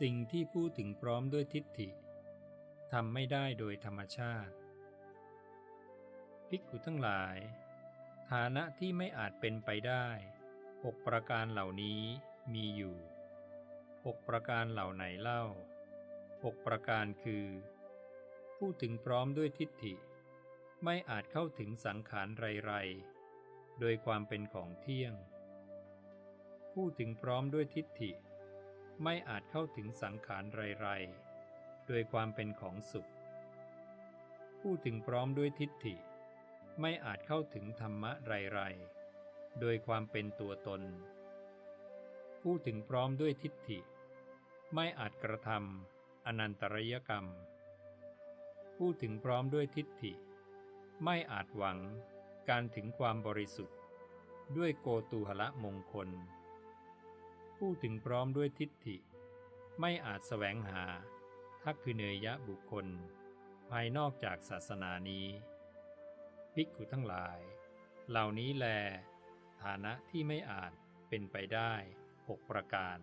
สิ่งที่พูดถึงพร้อมด้วยทิฏฐิทำไม่ได้โดยธรรมชาติ ภิกขุทั้งหลาย ฐานะที่ไม่อาจเป็นไปได้หกประการเหล่านี้มีอยู่หกประการเหล่าไหนเล่าหกประการคือ พูดถึงพร้อมด้วยทิฏฐิ ไม่อาจเข้าถึงสังขารไรๆ โดยความเป็นของเที่ยง พูดถึงพร้อมด้วยทิฏฐิ ไม่อาจเข้าถึงสังขารไรๆโดยความเป็นของสุขพูดถึงพร้อมด้วยทิฏฐิ ไม่อาจเข้าถึงธรรมะไรๆโดยความเป็นตัวตนพูดถึงพร้อมด้วยทิฏฐิ ไม่อาจกระทำอนันตรยกรรมพูดถึงพร้อมด้วยทิฏฐิ ไม่อาจหวังการถึงความบริสุทธิ์ ด้วยโกตูหละมงคล ผู้ถึงพร้อมด้วยทิฏฐิ ไม่อาจแสวงหา ทักคือเนยยะบุคคล ภายนอกจากศาสนานี้ ภิกขุทั้งหลาย เหล่านี้แล ฐานะที่ไม่อาจเป็นไปได้หกประการ